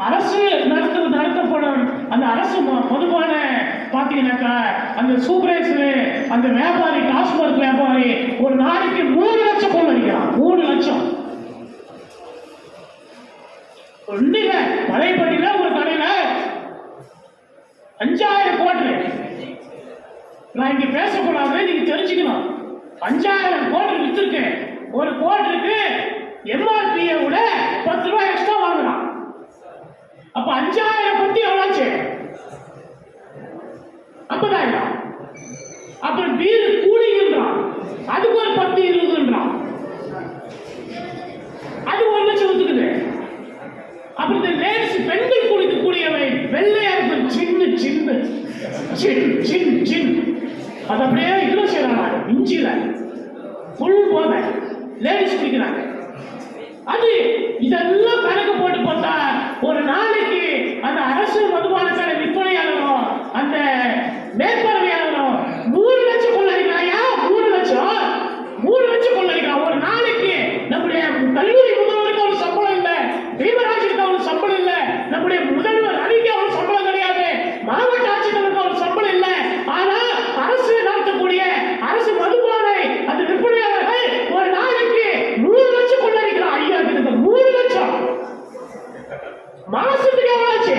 அரசு நடத்த நடத்தப்படும். அந்த அரசு ம- மதுபான பார்த்தீங்கன்னாக்கா அந்த சூப்பரேசரு அந்த வியாபாரி டாஸ்மாக் வியாபாரி ஒரு நாளைக்கு மூணு லட்சம் கொள்ளடிக்கிறான் மூணு லட்சம். ஒண்ணுல மலைப்பட்டியில ஒரு கடையில அஞ்சாயிரம் கோட்டு நான் இங்க பேசக்கூடாது நீங்க தெரிஞ்சுக்கணும். அஞ்சாயிரம் கோட்டு விற்றுருக்கேன் ஒரு கோட்டுக்கு எம்ஆர்பியை விட பத்து ரூபாய் எக்ஸ்ட்ரா வாங்குறான் அப்ப அஞ்சாயிரம் பத்தி எவ்வளோச்சு? ஐம்பதாயிரம். அப்புறம் வீடு கூலிங்கிறான் அதுக்கு ஒரு பத்து இருபதுன்றான். அது ஒரு லட்சம் ஒத்துக்குது அப்புறம் இந்த லேடிஸ் பெண்கள் குடிக்கக்கூடியவை வெள்ளையா இருக்கும் சின்ன சின்ன. சின் சின் சின். அது அப்படியே இன்னும் செய்யறாங்க இஞ்சில ஃபுல் போதை. லேடிஸ் குடிக்கிறாங்க. அது இதெல்லாம் கணக்கு போட்டு பார்த்தா ஒரு நாளைக்கு அந்த அரசு மதுபான கடை விற்பனையாளரும் அந்த மேற்பார்வையாளரும் மூணு லட்சம் கொள்ளடிக்கிறாயா? மூணு லட்சம்? மூணு லட்சம் கொள்ளடிக்கிறான் ஒரு நாளைக்கு நம்முடைய கல்லூரி முதல்வருக்கு ஒரு சம்பளம் இல்லை பீமராஜுக்கு ஒரு சம்பளம் இல்லை நம்முடைய முதல் அணிக்கு ஒரு சம்பளம் கிடையாது மாவட்ட ஆட்சித்தலைவருக்கு ஒரு சம்பளம் இல்லை ஆனா அரசு நடத்தக்கூடிய அரசு மதுபானை அந்த விற்பனையாளர்கள் ஒரு நாளைக்கு மூணு லட்சம் கொள்ளடிக்கிறான் ஐயா கிட்ட மூணு லட்சம் மாசத்துக்கு எவ்வளவு ஆச்சு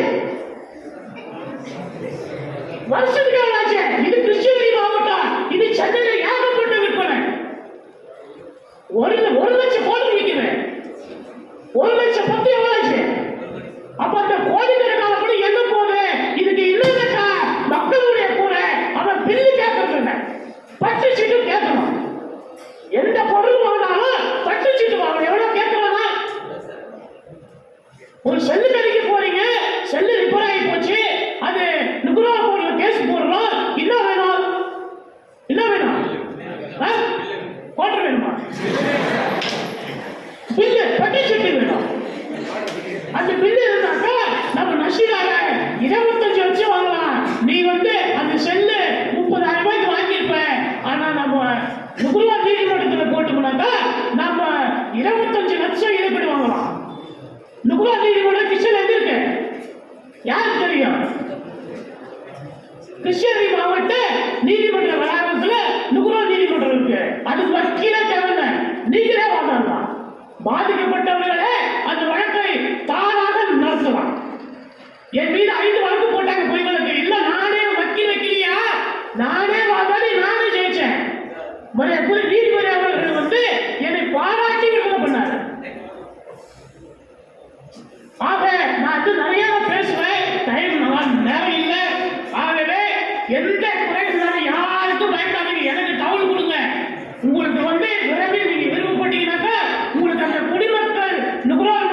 வருஷத்துக்கு எவ்வளவு ஆச்சு இது கிருஷ்ணகிரி மாவட்டம். இது சென்னையில ஏகப்பட்ட விற்பனை. ஒரு ஒரு லட்சம் கோடி விற்கிறேன் ஒரு லட்சம் பத்து எவ்வளவு ஆச்சு அப்ப அந்த கோடி கணக்கான எங்க போகுது? இதுக்கு இல்லைன்னாக்கா மக்களுடைய கூட அவன் பில்லு கேட்கறது இல்லை பட்டு சீட்டு கேட்கணும். எந்த பொருள் வாங்கினாலும் பட்டு சீட்டு வாங்கணும். எவ்வளவு கேட்கறானா ஒரு செல்லு கடைக்கு போறீங்க செல்லு ரிப்பேர் ஆகி போச்சு அது நுகர்வோர் போர்டுல கேஸ் போடுறோம் என்ன வேணும் என்ன வேணும் ஆ? கோட்டர் வேணுமா பில்லு பட்டி வேணும் அந்த பில்லு இருந்தாக்கா நம்ம நஷீராக இருபத்தஞ்சு லட்சம் வாங்கலாம். நீ வந்து அந்த செல்லு முப்பதாயிரம் ரூபாய்க்கு வாங்கியிருப்ப. ஆனா நம்ம நுகர்வோர் நீதிமன்றத்தில் போட்டோம்னாக்கா நம்ம இருபத்தஞ்சு லட்சம் இழப்பீடு வாங்கலாம். நுகர்வோர் நீதிமன்றம் கிருஷ்ணன் எங்க இருக்கு? யாருக்கு தெரியும்? கிருஷ்ணகிரி மாவட்ட நீதிமன்ற வளாகத்துல நுகர்வோர் நீதிமன்றம் இருக்கு. அதுக்கு வக்கீலே தேவை நீங்களே பாதிக்கப்பட்டவர்களே அந்த வழக்கை தானாக நடத்தலாம். என் மீது ஐந்து வழக்கு போட்டாங்க பொய்களுக்கு. இல்ல நானே வக்கீல் வைக்கலையா? நானே வாதாடி நானே ஜெயிச்சேன். எப்படி நீதிபதி அவர்கள் வந்து என்னை பாராட்டி விடுதலை பண்ணாரு? ஆக நான் நிறைய No problema.